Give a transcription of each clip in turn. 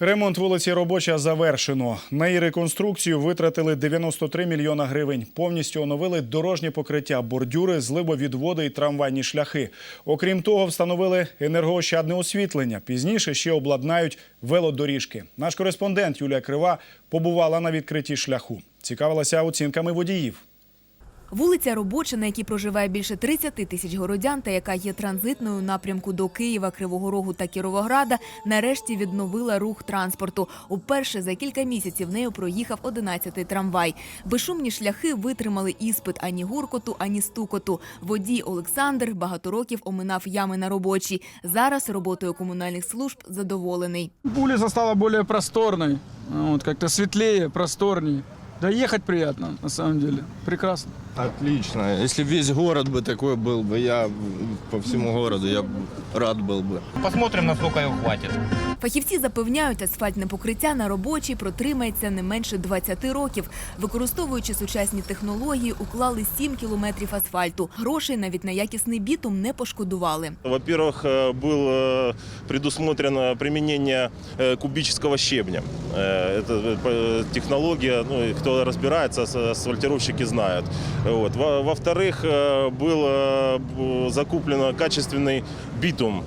Ремонт вулиці Робоча завершено. На її реконструкцію витратили 93 мільйона гривень. Повністю оновили дорожнє покриття, бордюри, зливовідводи і трамвайні шляхи. Окрім того, встановили енергоощадне освітлення. Пізніше ще обладнають велодоріжки. Наш кореспондент Юлія Крива побувала на відкритті шляху. Цікавилася оцінками водіїв. Вулиця робоча, на якій проживає більше 30 тисяч городян, та яка є транзитною напрямку до Києва, Кривого Рогу та Кіровограда, нарешті відновила рух транспорту. Уперше за кілька місяців нею проїхав 11-й трамвай. Безшумні шляхи витримали іспит ані гуркоту, ані стукоту. Водій Олександр багато років оминав ями на робочій. Зараз роботою комунальних служб задоволений. Улица стала более просторной, вот, как-то светлее, просторнее. Да ехать приятно, на самом деле. Прекрасно. Отлично. Если весь город бы такой был бы, я по всему городу, я б рад был бы. Посмотрим, насколько его хватит. Фахівці запевняють, асфальтне покриття на робочій протримається не менше 20 років. Використовуючи сучасні технології, уклали 7 кілометрів асфальту. Грошей навіть на якісний бітум не пошкодували. Во-первых, э, было э, предусмотрено применение э, кубического щебня. Э, Это э, технология, ну, и кто разбирается, ас- асфальтировщики знают. Вот. Во- Во-вторых, э, было б- закуплено качественный битум э,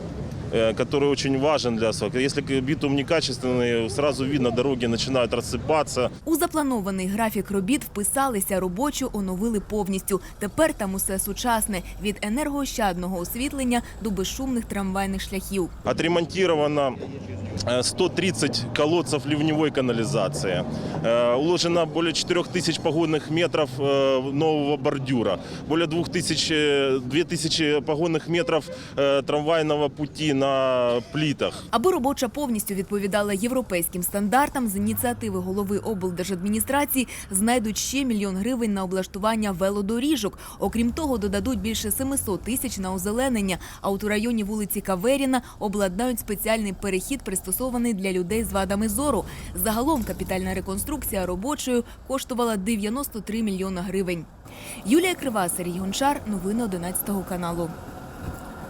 который очень важен для асфальта. Если к- битум некачественный, сразу видно, дороги начинают рассыпаться. У запланований графік робіт вписалися, робочу оновили повністю. Тепер там усе сучасне від енергоощадного освітлення до безшумних трамвайних шляхів. Отремонтировано э, 130 колодцев ливневой канализации. Э, Уложено более 4000 погонных метров э, нового бордюра. Более 2000, э, 2000 погонных метров э, трамвайного пути на плитах. Аби робоча повністю відповідала європейським стандартам, з ініціативи голови облдержадміністрації знайдуть ще мільйон гривень на облаштування велодоріжок. Окрім того, додадуть більше 700 тисяч на озеленення. А от у районі вулиці Каверіна обладнають спеціальний перехід, пристосований для людей з вадами зору. Загалом капітальна реконструкція робочою коштувала 93 мільйона гривень. Юлія Крива, Сергій Гончар. Новини 11 каналу.